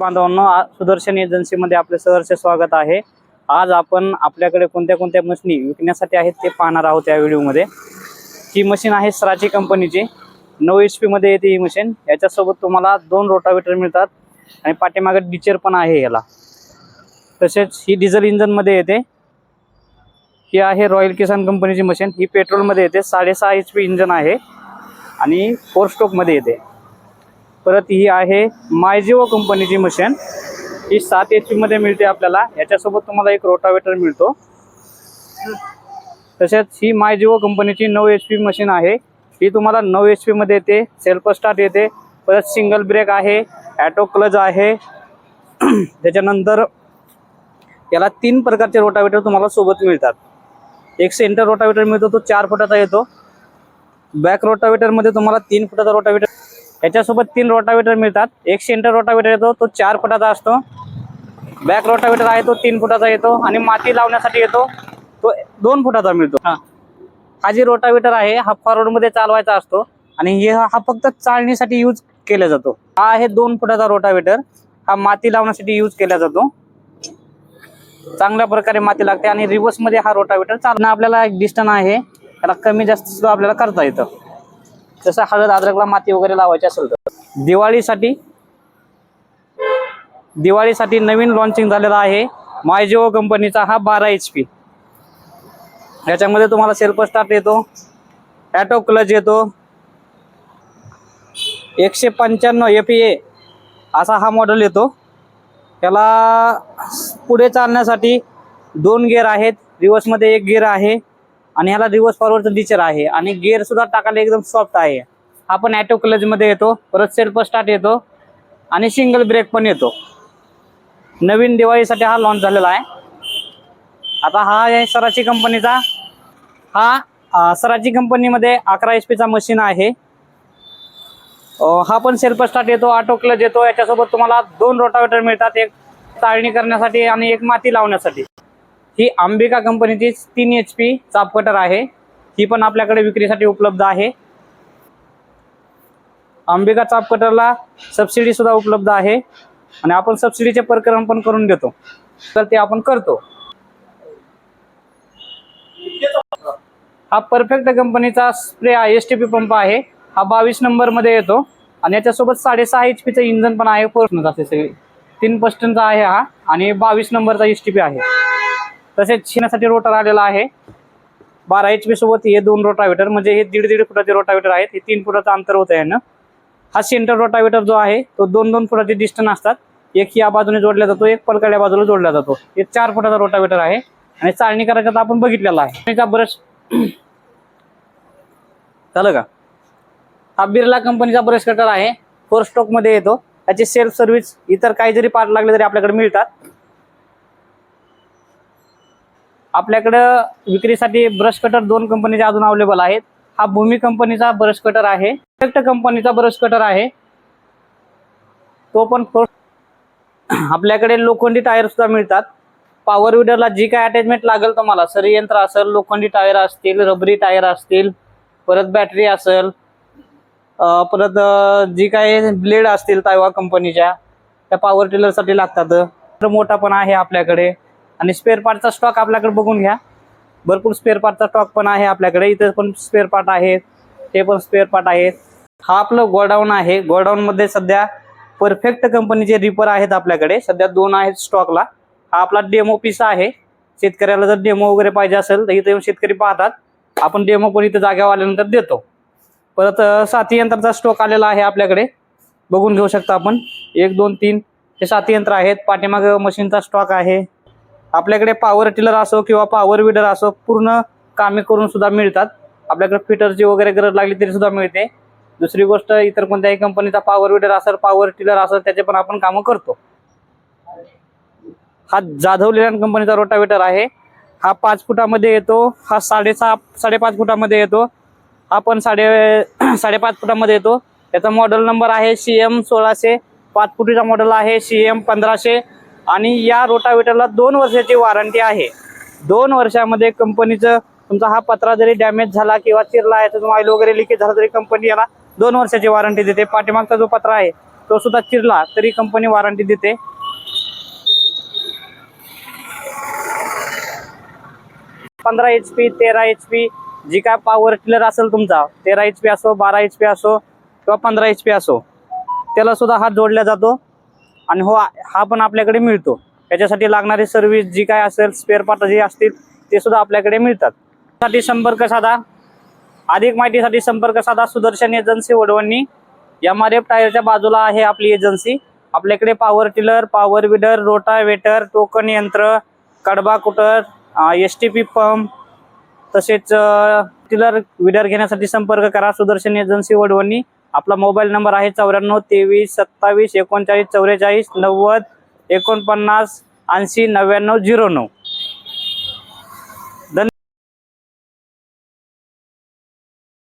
बांधवांनो सुदर्शन एजन्सीमध्ये आपले सहर्ष स्वागत आहे. आज आपण आपल्याकडे कोणत्या कोणत्या मशीनी विकण्यासाठी आहेत ते पाहणार आहोत या व्हिडिओमध्ये. ही मशीन आहे सराची कंपनीची. नऊ एच मध्ये येते ही मशीन. याच्यासोबत तुम्हाला दोन रोटावेटर मिळतात आणि पाठीमागे डिचर पण आहे याला. तसेच ही डिझेल इंजनमध्ये येते. ही आहे रॉयल किसान कंपनीची मशीन. ही पेट्रोलमध्ये येते. साडेसहा एच पी इंजन आहे. आणि फोर स्ट्रोकमध्ये येते. परत ही आहे मायजिओ कंपनीची मशीन. ही सात एच मध्ये मिळते आपल्याला. याच्यासोबत तुम्हाला एक रोटावेटर मिळतो. तसेच ही मायजिओ कंपनीची नऊ एच पी मशीन आहे. ही तुम्हाला नऊ एच मध्ये येते. सेल्फ स्टार्ट येते. परत सिंगल ब्रेक आहे. ॲटो क्लच आहे. त्याच्यानंतर याला तीन प्रकारचे रोटावेटर तुम्हाला सोबत मिळतात. एक सेंटर रोटावेटर मिळतो तो चार फुटाचा येतो. बॅक रोटावेटरमध्ये तुम्हाला तीन फुटाचा रोटावेटर याच्यासोबत तीन रोटावेटर मिळतात. एक सेंटर रोटावेटर येतो तो चार फुटाचा असतो. बॅक रोटावेटर आहे तो तीन फुटाचा येतो आणि माती लावण्यासाठी येतो तो दोन फुटाचा मिळतो. हा. हा जे रोटावेटर आहे हा फॉरवर्डमध्ये चालवायचा असतो आणि हे हा फक्त चालणीसाठी यूज केला जातो. हा आहे दोन फुटाचा रोटावेटर. हा माती लावण्यासाठी यूज केला जातो. चांगल्या प्रकारे माती लागते आणि रिव्हर्समध्ये हा रोटावेटर चालणं आपल्याला एक डिस्टन आहे. त्याला कमी जास्त सुद्धा आपल्याला करता येतं. जसं हळद अद्रकला माती वगैरे लावायची असेल तर. दिवाळीसाठी दिवाळीसाठी नवीन लॉन्चिंग झालेला आहे मायजिओ कंपनीचा हा बारा एच पी याच्यामध्ये तुम्हाला सेल्फ स्टार्ट येतो ॲटो क्लच येतो एकशे पंच्याण्णव एफ ए असा हा मॉडेल येतो. त्याला पुढे चालण्यासाठी दोन गेअर आहेत रिवर्समध्ये एक गेअर आहे. आणि ह्याला रिव्हर्स फॉरवर्डचं डिचर आहे. आणि गेअर सुद्धा टाकायला एकदम सॉफ्ट आहे. हा पण ॲटो क्लचमध्ये येतो परत सेल्फ स्टार्ट येतो आणि सिंगल ब्रेक पण येतो. नवीन दिवाळीसाठी हा लॉन्च झालेला आहे. आता हा आहे सराची कंपनीचा हा सराची कंपनीमध्ये अकरा एच पीचा मशीन आहे. हा पण सेल्फ स्टार्ट येतो ऑटो क्लच येतो. याच्यासोबत तुम्हाला दोन रोटावेटर मिळतात एक ताळणी करण्यासाठी आणि एक माती लावण्यासाठी. ही अंबिका कंपनीची तीन एच पी चाप कटर आहे. ही पण आपल्याकडे विक्रीसाठी उपलब्ध आहे. अंबिका चाप कटरला सबसिडी सुद्धा उपलब्ध आहे. आणि आपण सबसिडीचे प्रकरण पण करून देतो तर ते आपण करतो. हा परफेक्ट कंपनीचा spray S T P pump आहे. हा बावीस नंबरमध्ये येतो. आणि याच्यासोबत साडेसहा एच पीचं इंजन पण आहे. फोर्सनच असे सगळे. तीन पस्टनचा आहे हा. आणि बावीस नंबरचा एस टी पी आहे. तसेच शिण्यासाठी रोटर आलेला आहे. बारा एच पी सोबत हे दोन रोटावेटर म्हणजे हे दीड दीड फुटाचे रोटावेटर आहेत. हे तीन फुटाचं अंतर होतं यानं. हा सेंटर रोटावेटर जो आहे तो दोन दोन फुटाचे डिस्टन्स असतात. एक या बाजूने जोडला जातो एक पलकड्या बाजूला जोडला जातो. हे चार फुटाचा रोटावेटर आहे. आणि चाळणी करायचा तर आपण बघितलेला आहे. का ब्रश झालं का? हा बिर्ला कंपनीचा ब्रश कटर आहे. फोर स्टॉकमध्ये येतो. त्याची सेल्फ सर्व्हिस इतर काही जरी पार्ट लागले तरी आपल्याकडे मिळतात. आपल्याकडं विक्रीसाठी ब्रश कटर दोन कंपनीचे अजून अवेलेबल आहेत. हा भूमी कंपनीचा ब्रश कटर आहे. परफेक्ट कंपनीचा ब्रश कटर आहे. तो पण आपल्याकडे लोखंडी टायर सुद्धा मिळतात. पॉवर विडरला जी काय अटॅचमेंट लागेल तुम्हाला सरी यंत्र असेल लोखंडी टायर असतील रबरी टायर असतील परत बॅटरी असेल परत जी काय ब्लेड असतील तायवा कंपनीच्या त्या पॉवर टिलरसाठी लागतात. तर मोठा पण आहे आपल्याकडे. आणि स्पेअर पार्टचा स्टॉक आपल्याकडे बघून घ्या. भरपूर स्पेअर पार्टचा स्टॉक पण आहे आपल्याकडे. इथे पण स्पेअर पार्ट आहेत ते पण स्पेअर पार्ट आहेत हा आपलं गोडाऊन आहे. गोडाऊनमध्ये सध्या परफेक्ट कंपनीचे रिपर आहेत आपल्याकडे. सध्या दोन आहेत स्टॉकला हा आपला डेमो पीस आहे. शेतकऱ्याला जर डेमो वगैरे पाहिजे असेल तर इथे येऊन शेतकरी पाहतात. आपण डेमो पण इथे जाग्यावर आल्यानंतर देतो. परत अं, साथी यंत्राचा स्टॉक आलेला आहे आपल्याकडे. बघून घेऊ शकता आपण. एक दोन तीन हे साथी यंत्र आहेत. पाठीमागं मशीनचा स्टॉक आहे. आपल्याकडे पॉवर टिलर असो किंवा पॉवर विडर असो पूर्ण कामे करून सुद्धा मिळतात. आपल्याकडे फिटरची वगैरे गरज लागली तरी सुद्धा मिळते. दुसरी गोष्ट इतर कोणत्याही कंपनीचा पॉवर विडर असेल पॉवर टिलर असेल त्याचे पण आपण कामं करतो. हा जाधव लेलँड कंपनीचा रोटावेटर आहे. हा पाच फुटामध्ये येतो हा साडेसहा साडेपाच फुटामध्ये येतो. हा पण साडे साडेपाच फुटामध्ये येतो. त्याचा मॉडेल नंबर आहे सी एम सोळाशे. पाच फुटीचा मॉडेल आहे सी एम पंधराशे. आणि या रोटावेटरला दोन वर्षाची वॉरंटी आहे. दोन वर्षामध्ये कंपनीचं तुमचा हा पत्रा जरी डॅमेज झाला किंवा चिरला आहे तुम्ही ऑइल वगैरे लिकेज झाला तरी कंपनी याला दोन वर्षाची वॉरंटी देते. पाठीमागचा जो पत्रा आहे तो सुद्धा चिरला तरी कंपनी वॉरंटी देते. पंधरा एच पी तेरा एच पी जी काय पॉवर टिलर असेल तुमचा तेरा एच पी असो बारा एच पी असो किंवा पंधरा एच पी असो त्याला सुद्धा हात जोडला जातो. आणि हो हा पण आपल्याकडे मिळतो. त्याच्यासाठी लागणारी सर्व्हिस जी काय असेल स्पेअर पार्ट जे असतील ते सुद्धा आपल्याकडे मिळतात. साठी संपर्क साधा. अधिक माहितीसाठी संपर्क साधा. Sudarshan agency Wadwani. M R F टायरच्या बाजूला आहे आपली एजन्सी. आपल्याकडे power tiller power weeder rotavator token यंत्र कडबा cutter S T P pump तसेच टिलर विडर घेण्यासाठी संपर्क करा. सुदर्शन एजन्सी वडवणी. आपला मोबाईल नंबर आहे चौऱ्याण्णव तेवीस सत्तावीस एकोणचाळीस चौवेचाळीस नव्वद एकोणपन्नास ऐंशी नव्याण्णव झिरो नऊ.